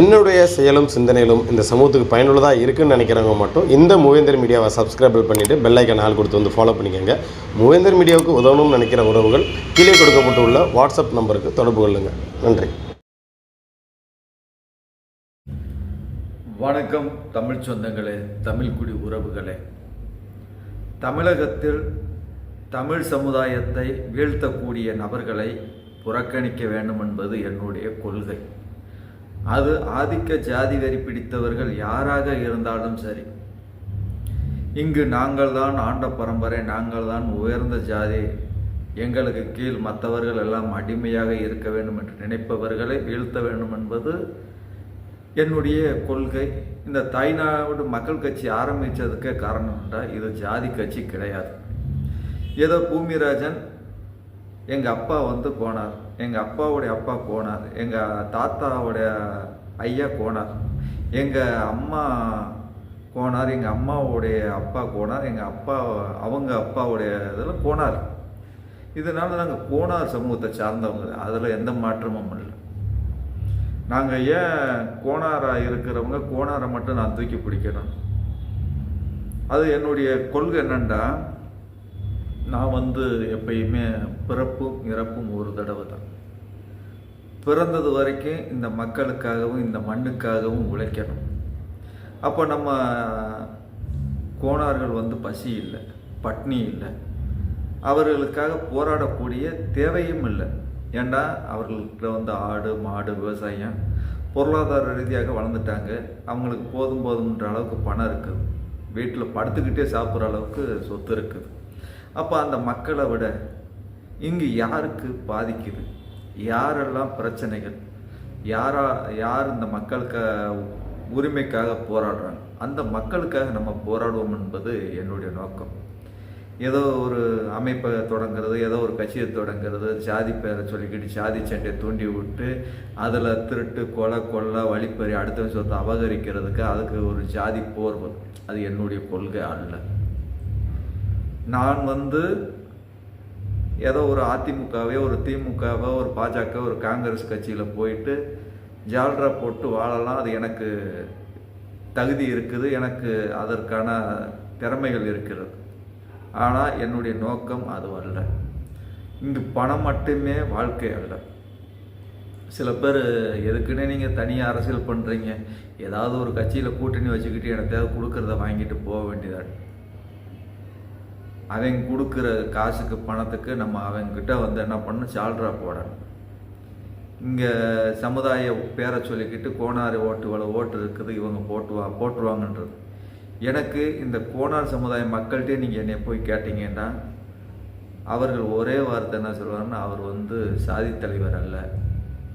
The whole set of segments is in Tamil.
என்னுடைய செயலும் சிந்தனையிலும் இந்த சமூகத்துக்கு பயனுள்ளதாக இருக்குன்னு நினைக்கிறவங்க மட்டும் இந்த மூவேந்தர் மீடியாவை சப்ஸ்கிரைபிள் பண்ணிவிட்டு பெல்லைக்கன் ஆள் கொடுத்து வந்து ஃபாலோ பண்ணிக்கோங்க. மூவேந்தர் மீடியாவுக்கு உதவணும்னு நினைக்கிற உறவுகள் கீழே கொடுக்கப்பட்டுள்ள வாட்ஸ்அப் நம்பருக்கு தொடர்பு கொள்ளுங்கள் நன்றி. வணக்கம் தமிழ் சொந்தங்களே தமிழ்குடி உறவுகளே. தமிழகத்தில் தமிழ் சமுதாயத்தை வீழ்த்தக்கூடிய நபர்களை புறக்கணிக்க வேண்டும் என்பது என்னுடைய கொள்கை. அது ஆதிக்க ஜாதி வெறி பிடித்தவர்கள் யாராக இருந்தாலும் சரி. இங்கு நாங்கள் தான் ஆண்ட பரம்பரை நாங்கள் தான் உயர்ந்த ஜாதி. எங்களுக்கு கீழ் மற்றவர்கள் எல்லாம் அடிமையாக இருக்க வேண்டும் என்று நினைப்பவர்களை வீழ்த்த வேண்டும் என்பது என்னுடைய கொள்கை. இந்த தாய்நாடு மக்கள் கட்சி ஆரம்பித்ததுக்கே காரணம் என்றால் இது ஜாதி கட்சி கிடையாது. ஏதோ பூமிராஜன் எங்கள் அப்பா வந்து போனார். எங்கள் அப்பாவுடைய அப்பா போனார். எங்கள் தாத்தாவுடைய ஐயா போனார். எங்கள் அம்மா போனார். எங்கள் அம்மாவுடைய அப்பா போனார். எங்கள் அப்பா அவங்க அப்பாவுடைய இதில் போனார். இதனால் நாங்கள் கோணார் சமூகத்தை சார்ந்தவங்க. அதில் எந்த மாற்றமும் இல்லை. நாங்கள் ஏன் கோணாராக இருக்கிறவங்க கோணாரை மட்டும் நான் தூக்கி பிடிக்கணும்? அது என்னுடைய கொள்கை என்னென்னா நான் வந்து எப்பயுமே பிறப்பும் இறப்பும் ஒரு தடவை தான். பிறந்தது வரைக்கும் இந்த மக்களுக்காகவும் இந்த மண்ணுக்காகவும் உழைக்கணும். அப்போ நம்ம கோணார்கள் வந்து பசி இல்லை பட்னி இல்லை. அவர்களுக்காக போராடக்கூடிய தேவையும் இல்லை. ஏண்டா? அவர்கள்ட்ட வந்து ஆடு மாடு விவசாயம் பொருளாதார ரீதியாக வளர்ந்துட்டாங்க. அவங்களுக்கு போதும் போதும்ன்ற அளவுக்கு பணம் இருக்குது. வீட்டில் படுத்துக்கிட்டே சாப்பிட்ற அளவுக்கு சொத்து இருக்குது. அப்போ அந்த மக்களை விட இங்கு யாருக்கு பாதிக்குது? யாரெல்லாம் பிரச்சனைகள்? யாரா யார் இந்த மக்களுக்கு உரிமைக்காக போராடுறாங்க? அந்த மக்களுக்காக நம்ம போராடுவோம் என்பது என்னுடைய நோக்கம். ஏதோ ஒரு அமைப்பை தொடங்குறது ஏதோ ஒரு கட்சியை தொடங்குறது ஜாதி பேரை சொல்லிக்கிட்டு ஜாதி சண்டையை தூண்டி விட்டு அதில் திருட்டு கொலை கொள்ளை வழிப்பறி அடுத்த சொத்தை அபகரிக்கிறதுக்கு அதுக்கு ஒரு ஜாதி போர்வம் அது என்னுடைய கொள்கை அல்ல. நான் வந்து ஏதோ ஒரு அதிமுகவே ஒரு திமுகவோ ஒரு பாஜக ஒரு காங்கிரஸ் கட்சியில் போயிட்டு ஜால்ரா போட்டு வாழலாம். அது எனக்கு தகுதி இருக்குது. எனக்கு அதற்கான திறமைகள் இருக்கிறது. ஆனால் என்னுடைய நோக்கம் அது அல்ல. இங்கு பணம் மட்டுமே வாழ்க்கை அல்ல. சில பேர் எதுக்குன்னே நீங்கள் தனியாக அரசியல் பண்ணுறீங்க ஏதாவது ஒரு கட்சியில் கூட்டணி வச்சுக்கிட்டு எனக்கு தேவை கொடுக்குறத வாங்கிட்டு போக வேண்டியதாக அவங்க கொடுக்குற காசுக்கு பணத்துக்கு நம்ம அவங்கக்கிட்ட வந்து என்ன பண்ணணும்? சால்ரா போடணும். இங்கே சமுதாய பேரை சொல்லிக்கிட்டு கோனாறு ஓட்டு இவ்வளோ ஓட்டு இருக்குது இவங்க போட்டுவா போட்டுருவாங்கன்றது. எனக்கு இந்த கோனார் சமுதாய மக்கள்கிட்டே நீங்கள் என்னை போய் கேட்டீங்கன்னா அவர்கள் ஒரே வார்த்தை என்ன சொல்லுவாங்கன்னா அவர் வந்து சாதி தலைவர் அல்ல.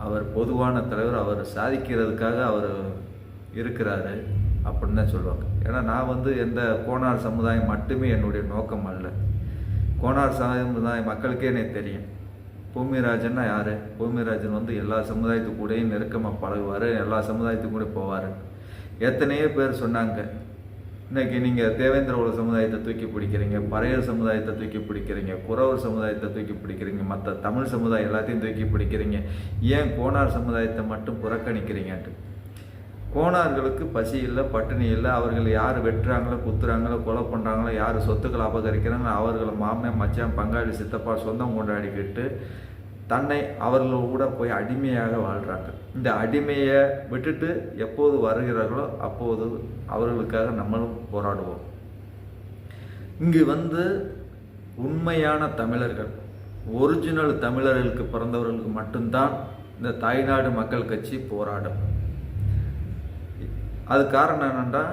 அவர் பொதுவான தலைவர் அவர் சாதிக்கிறதுக்காக அவர் இருக்கிறாரு. அப்படின்னு தான் சொல்லுவாங்க. ஏன்னா நான் வந்து எந்த கோனார் சமுதாயம் மட்டுமே என்னுடைய நோக்கம் அல்ல. கோனார் சமுதாய மக்களுக்கே எனக்கு தெரியும். பூமிராஜன்னா யார்? பூமிராஜன் வந்து எல்லா சமுதாயத்து கூடயும் நெருக்கமாக பழகுவார் எல்லா சமுதாயத்து கூட போவார். எத்தனையோ பேர் சொன்னாங்க இன்னைக்கு நீங்கள் தேவேந்திர உலக சமுதாயத்தை தூக்கி பிடிக்கிறீங்க பறையர் சமுதாயத்தை தூக்கி பிடிக்கிறீங்க குறவர் சமுதாயத்தை தூக்கி பிடிக்கிறீங்க மற்ற தமிழ் சமுதாயம் எல்லாத்தையும் தூக்கி பிடிக்கிறீங்க ஏன் கோனார் சமுதாயத்தை மட்டும் புறக்கணிக்கிறீங்கன்ட்டு? கோணார்களுக்கு பசி இல்லை பட்டினி இல்லை. அவர்கள் யார் வெட்டுறாங்களோ குத்துறாங்களோ கொலை பண்ணுறாங்களோ யார் சொத்துக்களை அபகரிக்கிறாங்களோ அவர்களை மாமன் மச்சான் பங்காளி சித்தப்பா சொந்தம் கொண்டாடிக்கிட்டு தன்னை அவர்கள் கூட போய் அடிமையாக வாழ்கிறாங்க இந்த அடிமையை விட்டுட்டு எப்போது வருகிறார்களோ அப்போது அவர்களுக்காக நம்மளும் போராடுவோம். இங்கு வந்து உண்மையான தமிழர்கள் ஒரிஜினல் தமிழர்களுக்கு பிறந்தவர்களுக்கு மட்டும்தான் இந்த தாய்நாடு மக்கள் கட்சி போராடும். அது காரணம் என்னென்னா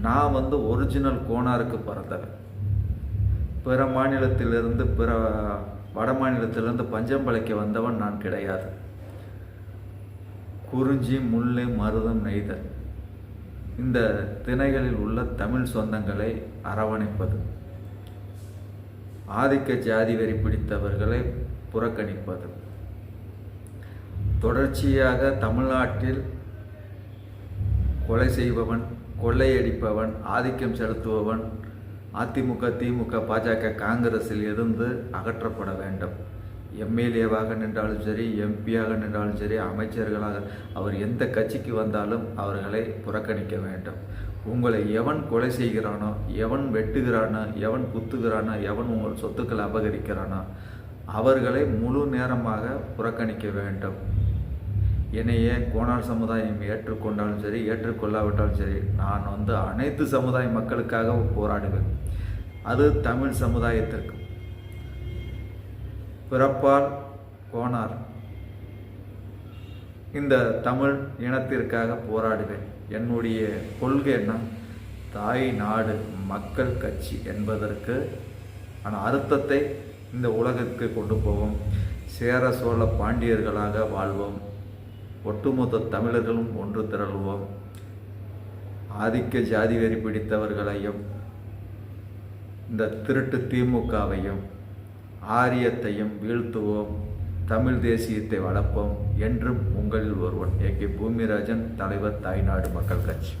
நான் வந்து ஒரிஜினல் கோனாருக்கு பிறந்தவன். பிற மாநிலத்திலிருந்து பிற வட மாநிலத்திலிருந்து பஞ்சம்பலைக்கு வந்தவன் நான் கிடையாது. குறிஞ்சி முல்லை மருதம் நெய்தல். இந்த திணைகளில் உள்ள தமிழ் சொந்தங்களை அரவணைப்பது. ஆதிக்க ஜாதி வெறி பிடித்தவர்களை புறக்கணிப்பது. தொடர்ச்சியாக தமிழ்நாட்டில் கொலை செய்பவன் கொள்ளையடிப்பவன் ஆதிக்கம் செலுத்துபவன் அதிமுக திமுக பாஜக காங்கிரஸில் இருந்து அகற்றப்பட வேண்டும். எம்எல்ஏவாக நின்றாலும் சரி எம்பியாக நின்றாலும் சரி அமைச்சர்களாக அவர் எந்த கட்சிக்கு வந்தாலும் அவர்களை புறக்கணிக்க வேண்டும். உங்களை எவன் கொலை செய்கிறானோ எவன் வெட்டுகிறானோ எவன் குத்துகிறானோ எவன் உங்கள் சொத்துக்களை அபகரிக்கிறானோ அவர்களை முழு நேரமாக புறக்கணிக்க வேண்டும். என்னையே கோணார் சமுதாயம் ஏற்றுக்கொண்டாலும் சரி ஏற்றுக்கொள்ளாவிட்டாலும் சரி நான் வந்து அனைத்து சமுதாய மக்களுக்காக போராடுவேன். அது தமிழ் சமுதாயத்திற்கு. பிறப்பால் கோணார். இந்த தமிழ் இனத்திற்காக போராடுவேன். என்னுடைய கொள்கை என்ன? தாய் நாடு மக்கள் கட்சி என்பதற்கு ஆன அர்த்தத்தை இந்த உலகிற்கு கொண்டு போவோம். சேர சோழ பாண்டியர்களாக வாழ்வோம். ஒட்டுமொத்த தமிழர்களும் ஒன்று திரள்வோம். ஆதிக்க ஜாதி வெறி பிடித்தவர்களையும் இந்த திருட்டு திமுகவையும் ஆரியத்தையும் வீழ்த்துவோம். தமிழ் தேசியத்தை வளர்ப்போம் என்றும் உங்களில் ஒருவன் ஏ கே பூமிராஜன் தலைவர் தாய்நாடு மக்கள் கட்சி.